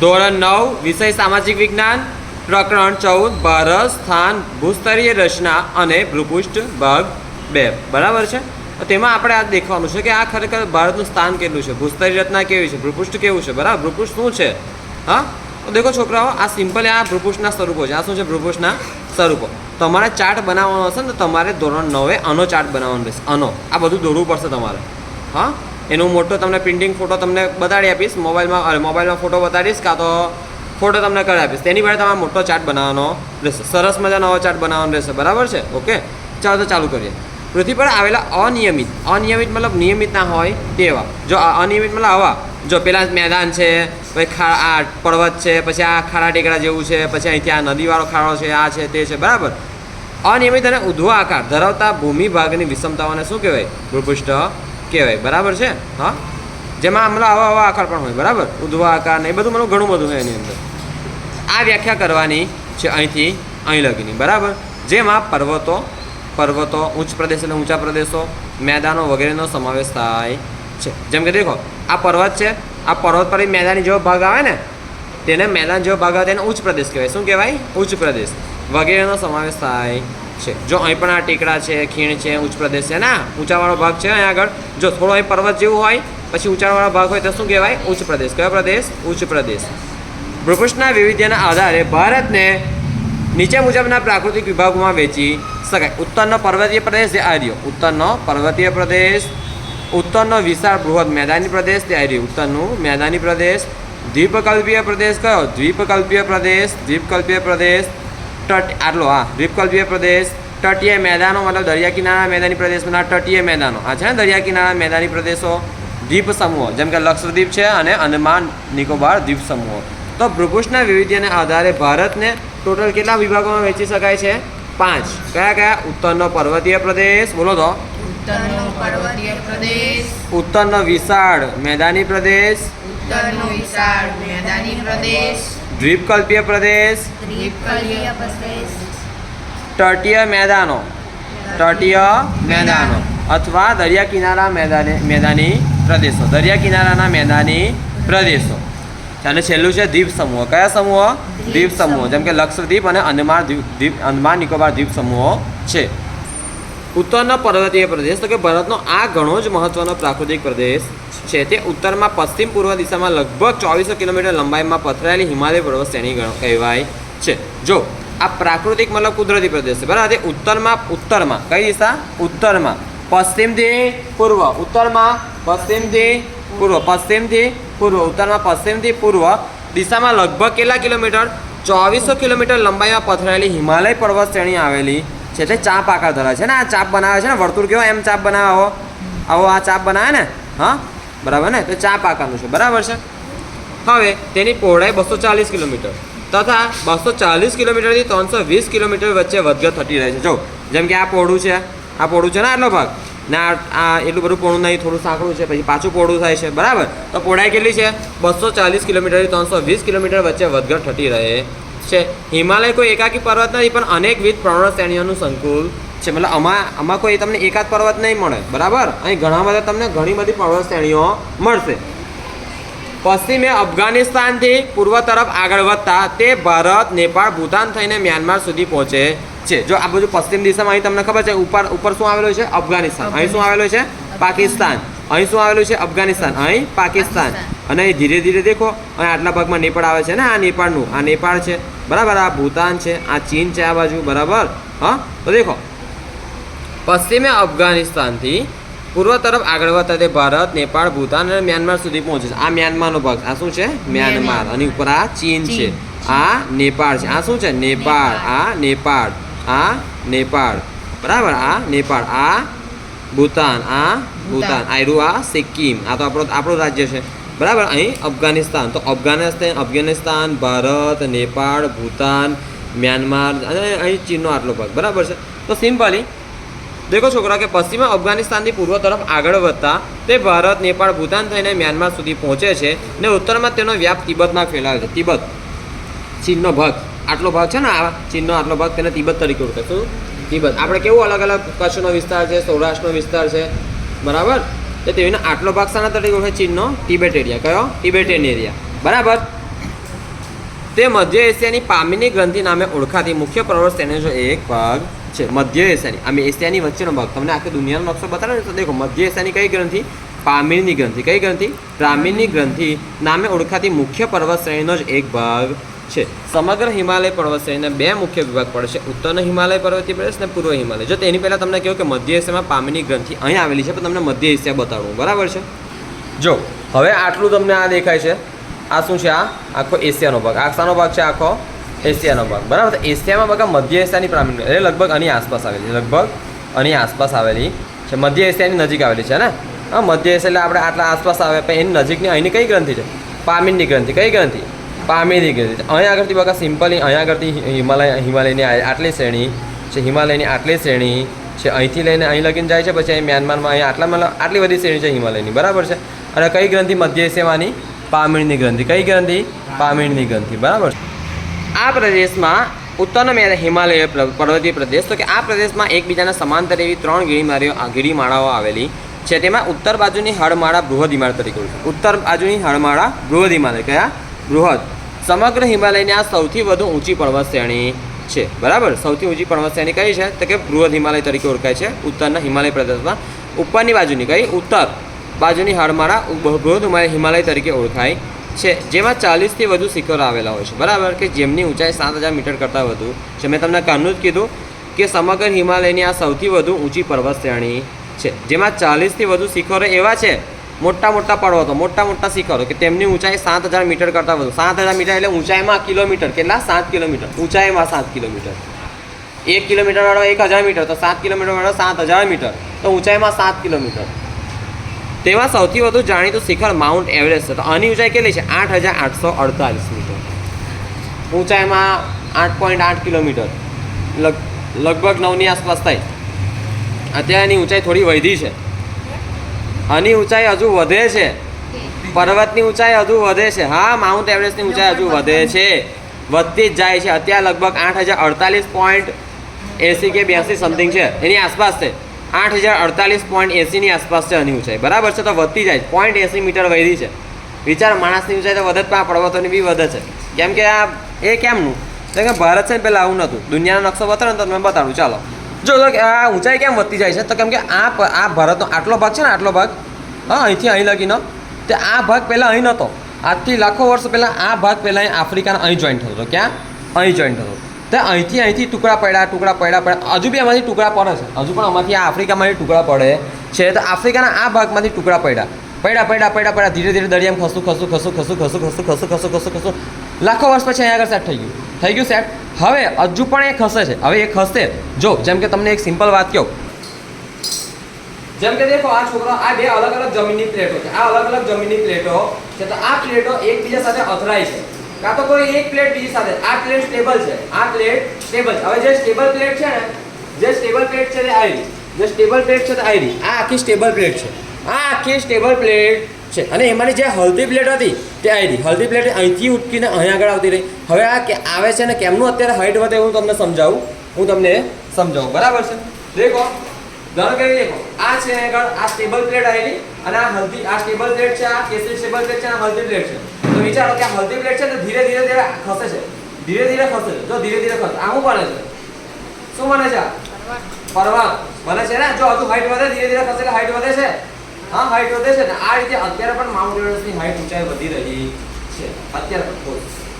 ધોરણ નવ, વિષય સામાજિક વિજ્ઞાન, પ્રકરણ ચૌદ, ભારત, સ્થાન, ભૂસ્તરીય રચના અને ભૂપૃષ્ઠ, ભાગ બે. બરાબર છે? તેમાં આપણે આ દેખવાનું છે કે આ ખરેખર ભારતનું સ્થાન કેટલું છે? ભૂસ્તરીય રચના કેવી છે? ભૂપૃષ્ઠ કેવું છે? બરાબર? ભૂપૃષ્ઠ શું છે? હા? દેખો છોકરાઓ, આ સિમ્પલ આ ભૂપૃષ્ઠના સ્વરૂપો છે. આ શું છે? ભૂપૃષ્ઠના સ્વરૂપો. તમારે ચાર્ટ બનાવવાનો હશે ને તો તમારે ધોરણ નવે આનો ચાર્ટ બનાવવાનો રહેશે. આનો. આ બધું દોરવું પડશે તમારે. હા? એનો મોટો તમને પ્રિન્ટિંગ ફોટો તમને બતાડી આપીશ. મોબાઈલમાં મોબાઈલમાં ફોટો બતાડીશ કાં તો ફોટો તમને કરી આપીશ. તેની પાસે તમારે મોટો ચાર્ટ બનાવવાનો રહેશે. સરસ મજાનો નવો ચાર્ટ બનાવવાનો રહેશે. બરાબર છે? ઓકે ચાલો તો ચાલુ કરીએ. પૃથ્વી પર આવેલા અનિયમિત અનિયમિત મતલબ નિયમિત ના હોય તેવા. જો અનિયમિત મતલબ આવા. જો પેલા મેદાન છે, પછી ખા, આ પર્વત છે, પછી આ ખાડા ટેકરા જેવું છે, પછી અહીંથી આ નદીવાળો ખાડો છે, આ છે, તે છે. બરાબર? અનિયમિત અને ઉધ્વ આકાર ધરાવતા ભૂમિ ભાગની વિષમતાઓને શું કહેવાય? ભૂપૃષ્ઠ કહેવાય, બરાબર છે? હા? જેમાં મતલબ આવા આવા આકાર પણ હોય, બરાબર? ઉધવા આકાર ને એ બધું મને ઘણું બધું હોય એની અંદર. આ વ્યાખ્યા કરવાની છે અહીંથી અહીં લગીની, બરાબર? જેમાં પર્વતો પર્વતો, ઉચ્ચ પ્રદેશ એટલે ઊંચા પ્રદેશો, મેદાનો વગેરેનો સમાવેશ થાય છે. જેમ કે દેખો, આ પર્વત છે, આ પર્વત પર મેદાની જેવો ભાગ આવે ને, તેને મેદાન જેવો ભાગ આવે, તેને ઉચ્ચ પ્રદેશ કહેવાય. શું કહેવાય? ઉચ્ચ પ્રદેશ વગેરેનો સમાવેશ થાય છે. જો અહીં પણ આ ટેકડા છે, ખીણ છે, ઉચ્ચ પ્રદેશ છે, ના, ઊંચાવાળો ભાગ છે અહીં આગળ. જો થોડો અહીં પર્વત જેવું હોય, પછી ઊંચાવાળો ભાગ હોય તો શું કહેવાય? ઉચ્ચ પ્રદેશ. કયો પ્રદેશ? ઉચ્ચ પ્રદેશ. ભૂપૃષ્ઠના વિવિધ્યના આધારે ભારતને નીચે મુજબના પ્રાકૃતિક વિભાગોમાં વેચી શકાય. ઉત્તરનો પર્વતીય પ્રદેશ જે આર્યો ઉત્તરનો પર્વતીય પ્રદેશ, ઉત્તરનો વિશાળ બૃહદ મેદાની પ્રદેશ તે આર્યો ઉત્તરનું મેદાની પ્રદેશ, દ્વીપકલ્પીય પ્રદેશ કયો? દ્વીપકલ્પીય પ્રદેશ દ્વીપકલ્પીય પ્રદેશ તટ આટલો હા. દ્વીપકલ્પીય પ્રદેશ તટીય મેદાનો મતલબ દરિયા કિનારા મેદાની પ્રદેશના તટીય મેદાનો. આ છે ને દરિયા કિનારા મેદાની પ્રદેશો? દ્વીપ સમૂહો. જેમ કે લક્ષદ્વીપ છે અને અંદમાન નિકોબાર દ્વીપ સમૂહો. તો ભૂપૃષ્ઠના વિવિધ્યને આધારે ભારતને ટોટલ કેટલા વિભાગોમાં વહેંચી શકાય છે? પાંચ. કયા કયા? ઉત્તરનો પર્વતીય પ્રદેશ. બોલો તો. ઉત્તરનો પર્વતીય પ્રદેશ. ઉત્તરનો વિશાળ મેદાની પ્રદેશ. ઉત્તરનો વિશાળ મેદાની પ્રદેશ. દ્વીપકલ્પીય પ્રદેશ. દ્વીપકલ્પીય પ્રદેશ. તટીય મેદાનો. તટીય મેદાનો. અથવા દરિયા કિનારા મેદાને મેદાની પ્રદેશો. દરિયા કિનારાના મેદાની પ્રદેશો. અને છેલ્લું છે દ્વીપ સમૂહ. કયા સમૂહ? દ્વીપ સમૂહ. જેમ કે લક્ષદ્વીપ અને અંદમાન દ્વીપ દ્વીપ અંદમાન નિકોબાર દ્વીપ સમૂહો છે. ઉત્તરનો પર્વતીય પ્રદેશ, તો કે ભારતનો આ ઘણો જ મહત્વનો પ્રાકૃતિક પ્રદેશ છે. તે ઉત્તરમાં પશ્ચિમ પૂર્વ દિશામાં લગભગ ચોવીસો કિલોમીટર લંબાઈમાં પથરાયેલી હિમાલય પર્વત શ્રેણી કહેવાય છે. જો, આ પ્રાકૃતિક મતલબ કુદરતી પ્રદેશ છે. બરાબર? તે ઉત્તરમાં ઉત્તરમાં, કઈ દિશા? ઉત્તરમાં. પશ્ચિમથી પૂર્વ, ઉત્તરમાં પશ્ચિમથી પૂર્વ પશ્ચિમથી પૂર્વ, ઉત્તરમાં પશ્ચિમથી પૂર્વ દિશામાં લગભગ કેટલા કિલોમીટર? ચોવીસો કિલોમીટર લંબાઈમાં પથરાયેલી હિમાલય પર્વત શ્રેણી આવેલી છે તે ચાપ આકાર ધરાવે છે ને? આ ચાપ બનાવે છે ને? વર્તુળ કેવો? એમ ચાપ બનાવે આવો. આવો આ ચાપ બનાવે ને? હા? બરાબર ને? તો ચાપ આકારનું છે. બરાબર છે? હવે તેની પહોળાઈ બસો ચાલીસ કિલોમીટર તથા બસો ચાલીસ કિલોમીટરથી ત્રણસો વીસ કિલોમીટર વચ્ચે વધઘટ થતી રહે છે. જો, જેમ કે આ પહોળું છે. આ પહોળું છે ને આટલો ભાગ? ને આ આ એટલું બધું પહોળું નહીં, થોડું સાંકડું છે, પછી પાછું પહોળું થાય છે. બરાબર? તો પહોળાઈ કેટલી છે? બસો ચાલીસ કિલોમીટરથી ત્રણસો વીસ કિલોમીટર વચ્ચે વધઘટ થતી રહે. છે. હિમાલય કોઈ એકાકી પર્વત નથી પણ અનેકવિધ પર્વત શ્રેણીઓનું સંકુલ છે. મતલબ આમાં આમાં કોઈ તમને એકાદ પર્વત નહીં મળે. બરાબર? અહીં ઘણા બધા તમને ઘણી બધી પર્વત શ્રેણીઓ મળશે. પશ્ચિમે અફઘાનિસ્તાનથી પૂર્વ તરફ આગળ વધતા તે ભારત નેપાળ ભૂતાન થઈને મ્યાનમાર સુધી પહોંચે છે. જો આ બધું પશ્ચિમ દિશામાં અહીં તમને ખબર છે ઉપર ઉપર શું આવેલું છે? અફઘાનિસ્તાન. અહીં શું આવેલું છે? પાકિસ્તાન. અહીં શું આવેલું છે? અફઘાનિસ્તાન. અહીં પાકિસ્તાન. અને અહીં ધીરે ધીરે દેખો અહીં આટલા ભાગમાં નેપાળ આવે છે ને? આ નેપાળનું આ નેપાળ છે. બરાબર? આ ભૂતાન છે આ ચીન છે આ બાજુ બરાબર? હા? તો દેખો. પશ્ચિમે અફઘાનિસ્તાનથી પૂર્વ તરફ આગળ વધતા તે ભારત નેપાળ ભૂતાન અને મ્યાનમાર સુધી પહોંચે છે. આ મ્યાનમારનો ભાગ આ શું છે? મ્યાનમાર. અને ઉપર આ ચીન છે. આ નેપાળ છે. આ શું છે? નેપાળ. આ નેપાળ. આ નેપાળ. બરાબર? આ નેપાળ. આ ભૂતાન. આ ભૂતાન. આયરુ આ સિક્કિમ. આ તો આપણો આપણું રાજ્ય છે. બરાબર? અહીં અફઘાનિસ્તાન. તો અફઘાનિસ્તાન અફઘાનિસ્તાન, ભારત, નેપાળ, ભૂતાન, મ્યાનમાર અને અહીં ચીનનો આટલો ભાગ. બરાબર છે? તો સિમ્પલી, દેખો છોકરા, કે પશ્ચિમ અફઘાનિસ્તાનથી પૂર્વ તરફ આગળ વધતા તે ભારત, નેપાળ, ભૂતાન થઈને મ્યાનમાર સુધી પહોંચે છે ને ઉત્તરમાં તેનો વ્યાપ તિબતમાં ફેલાયો છે. તિબત, ચીનનો ભાગ. આટલો ભાગ છે ને આ ચીનનો આટલો ભાગ તેને તિબત તરીકે ઓળખે શું? તિબત. આપણે કેવું અલગ અલગ કચ્છનો વિસ્તાર છે, સૌરાષ્ટ્રનો વિસ્તાર છે? બરાબર? તો તેનો આટલો ભાગ શાના તરીકે ઓળખે ચીનનો તિબેટ એરિયા. કયો? Tibetan area. બરાબર? તે મધ્ય એશિયાની પામીની ગ્રંથિ નામે ઓળખાતી મુખ્ય પર્વત શ્રેણીનો એક ભાગ છે, મધ્ય એશિયાની. આમ એશિયાની વચ્ચેનો ભાગ. તમને આખી દુનિયાનો નકશો બતાવે ને તો દેખો, મધ્ય એશિયાની કઈ ગ્રંથિ? પામીરની ગ્રંથિ. કઈ ગ્રંથિ? પામીરની ગ્રંથિ. નામે ઓળખાતી મુખ્ય પર્વત શ્રેણીનો જ એક ભાગ છે. સમગ્ર હિમાલય પર્વત શ્રેણીના બે મુખ્ય વિભાગ પડે છે. ઉત્તરનો હિમાલય પર્વતીય પ્રદેશ અને પૂર્વ હિમાલય. જો તેની પહેલાં તમને કહ્યું કે મધ્ય એશિયામાં પામીની ગ્રંથિ અહીં આવેલી છે, પણ તમને મધ્ય એશિયા બતાડવું બરાબર છે? જો, હવે આટલું તમને આ દેખાય છે. આ શું છે? આ આખો એશિયાનો ભાગ. આ શાનો ભાગ છે, આખો એશિયાનો ભાગ. બરાબર? એશિયામાં બધા મધ્ય એશિયાની પ્રામીણ એટલે લગભગ આની આસપાસ આવેલી છે. લગભગ આની આસપાસ આવેલી છે. મધ્ય એશિયાની નજીક આવેલી છે ને? હા, મધ્ય એશિયા એટલે આપણે આટલા આસપાસ આવે એની નજીકની અહીંની કઈ ગ્રંથિ છે? પામીનની ગ્રંથિ. કઈ ગ્રંથિ? ગ્રંથિ છે. અહીંયા આગળથી બગા સિમ્પલી અહીંયા આગળથી હિમાલય, હિમાલયની આટલી શ્રેણી છે, હિમાલયની આટલી શ્રેણી છે, અહીંથી લઈને અહીં લગીને જાય છે, પછી અહીં મ્યાનમારમાં અહીંયા આટલા મતલબ આટલી બધી શ્રેણી છે હિમાલયની. બરાબર છે? અને કઈ ગ્રંથિ મધ્ય એશિયામાંની પામીણની ગ્રંથિ. કઈ ગ્રંથિ? પામીણની ગ્રંથિ. બરાબર આ પ્રદેશમાં ઉત્તરનો મેં હિમાલય પર્વતીય પ્રદેશ. તો કે આ પ્રદેશમાં એકબીજાના સમાંતર એવી ત્રણ ગીરીમારીઓ ગીરીમાળાઓ આવેલી છે. તેમાં ઉત્તર બાજુની હળમાળા બૃહદ ઇમારત તરીકે ઉત્તર બાજુની હળમાળા બૃહદ હિમાલય કયા? બૃહદ. સમગ્ર હિમાલયની આ સૌથી વધુ ઊંચી પર્વત શ્રેણી છે. બરાબર? સૌથી ઊંચી પર્વત શ્રેણી કઈ છે? તો કે બૃહદ હિમાલય તરીકે ઓળખાય છે. ઉત્તરના હિમાલય પ્રદેશમાં ઉપરની બાજુની કઈ? ઉત્તર બાજુની હાડમાળા બૃહદ હિમાલય તરીકે ઓળખાય છે. જેમાં ચાલીસથી વધુ શિખરો આવેલા હોય છે. બરાબર? કે જેમની ઊંચાઈ સાત હજાર મીટર કરતાં વધુ છે. મેં તમને કારનું જ કીધું કે સમગ્ર હિમાલયની આ સૌથી વધુ ઊંચી પર્વત શ્રેણી છે. જેમાં ચાલીસથી વધુ શિખરો એવા છે. મોટા મોટા પર્વતો મોટા મોટા શિખરો કે તેમની ઊંચાઈ સાત હજાર મીટર કરતાં વધુ. સાત હજાર મીટર એટલે ઊંચાઈમાં કિલોમીટર. કેટલા? સાત કિલોમીટર. ઊંચાઈમાં સાત કિલોમીટર. એક કિલોમીટર વાળો એક હજાર મીટર, તો સાત કિલોમીટર વાળો સાત હજાર મીટર. તો ઊંચાઈમાં સાત કિલોમીટર. તેમાં સૌથી વધુ જાણીતું શિખર માઉન્ટ એવરેસ્ટ છે. તો આની ઊંચાઈ કેટલી છે? આઠ હજાર આઠસો અડતાલીસ મીટર. ઊંચાઈમાં આઠ પોઈન્ટ આઠ કિલોમીટર. લગ, લગભગ નવની આસપાસ થાય. અત્યારે એની ઊંચાઈ થોડી વધી છે. આની ઊંચાઈ હજુ વધે છે. પર્વતની ઊંચાઈ હજુ વધે છે. હા, માઉન્ટ એવરેસ્ટની ઊંચાઈ હજુ વધે છે. વધતી જ જાય છે. અત્યારે લગભગ આઠ હજાર અડતાલીસ પોઈન્ટ એસી કે બ્યાસી સમથિંગ છે. એની આસપાસ છે. આઠ હજાર અડતાલીસ પોઈન્ટ એંસીની આસપાસ છે આની ઊંચાઈ. બરાબર છે? તો વધતી જાય પોઈન્ટ એંસી મીટર વધી છે. વિચાર, માણસની ઊંચાઈ તો વધે જ, પણ આ પર્વતોની બી વધે છે. કેમ કે આ, એ કેમનું? કેમ કે ભારત છે ને પહેલાં આવું નહોતું દુનિયાનો નકશો બતાવો ને તો તમે બતાડું. ચાલો. જો તો આ ઊંચાઈ કેમ વધતી જાય છે? તો કેમ કે આ આ ભારતનો આટલો ભાગ છે ને, આટલો ભાગ, હા, અહીંથી અહીં લગીનો, તે આ ભાગ પહેલાં અહીં નહોતો આજથી લાખો વર્ષ પહેલાં આ ભાગ પહેલાં અહીં આફ્રિકાના અહીં જોઈન્ટ થતો હતો. ક્યાં? અહીં જોઈન્ટ થતો તે અહીંથી અહીંથી ટુકડા પડ્યા ટુકડા પડ્યા પડ્યા. હજુ બી આમાંથી ટુકડા પડે છે. હજુ પણ આમાંથી આ આફ્રિકામાંથી ટુકડા પડે છે. તો આફ્રિકાના આ ભાગમાંથી ટુકડા પડ્યા. પડ્યા પડ્યા પડ્યા પડ્યા. ધીરે ધીરે દરિયામાં ખસું ખસું ખસું ખસું ખસું ખસું ખસું ખસું ખસું ખસું. લાખો વર્ષ પછી અહીંયા આગળ સેટ થઈ ગયું. થઈ ગયું સેટ હવે હજુ પણ એ ખસે છે. હવે એ ખસે. જો, જેમ કે તમને એક સિમ્પલ વાત કહો. જેમ કે દેખો, આ છોકરો, આ બે અલગ અલગ જમીનની પ્લેટો છે. આ અલગ અલગ જમીનની પ્લેટો છે તો આ પ્લેટો એકબીજા સાથે અથડાય છે. કાં તો કોઈ એક પ્લેટ બીજી સાથે. આ પ્લેટ સ્ટેબલ છે. આ પ્લેટ સ્ટેબલ હવે જે સ્ટેબલ પ્લેટ છે ને, જે સ્ટેબલ પ્લેટ છે તે આવી જે સ્ટેબલ પ્લેટ છે તે આવી આ આખી સ્ટેબલ પ્લેટ છે. આ આખી સ્ટેબલ પ્લેટ છે. અને એમાંની જે હલ્દી પ્લેટ હતી તે આવી હલ્દી પ્લેટ અહીંથી ઉટકીને અહીં આગળ આવતી રહી. હવે આ કે આવે છે ને કેમનું અત્યારે હાઈટ વધે હું તમને સમજાવું. હું તમને સમજાવું. બરાબર છે? દેખો. ધારો કે દેખો. આ છે આગળ આ સ્ટેબલ પ્લેટ આવેલી અને આ હલ્દી આ સ્ટેબલ પ્લેટ છે આ કેસરી સ્ટેબલ પ્લેટ છે આ હલ્દી પ્લેટ છે. તો વિચારો કે આ હલ્દી પ્લેટ છે તો ધીરે ધીરે ધીરે ખસે છે. ધીરે ધીરે ખસે છે. જો ધીરે ધીરે ખસે. આ શું બને છે? શું બને છે? આ? પર્વત બને છે ને? જો હજુ હાઈટ વધે ધીરે ધીરે ખસે એટલે હાઈટ વધે છે. હા હાઈટ વધે છે ને. આ રીતે અત્યારે પણ માઉન્ટ એવરેસ્ટની હાઈટ ઊંચાઈ વધી રહી છે. અત્યારે પણ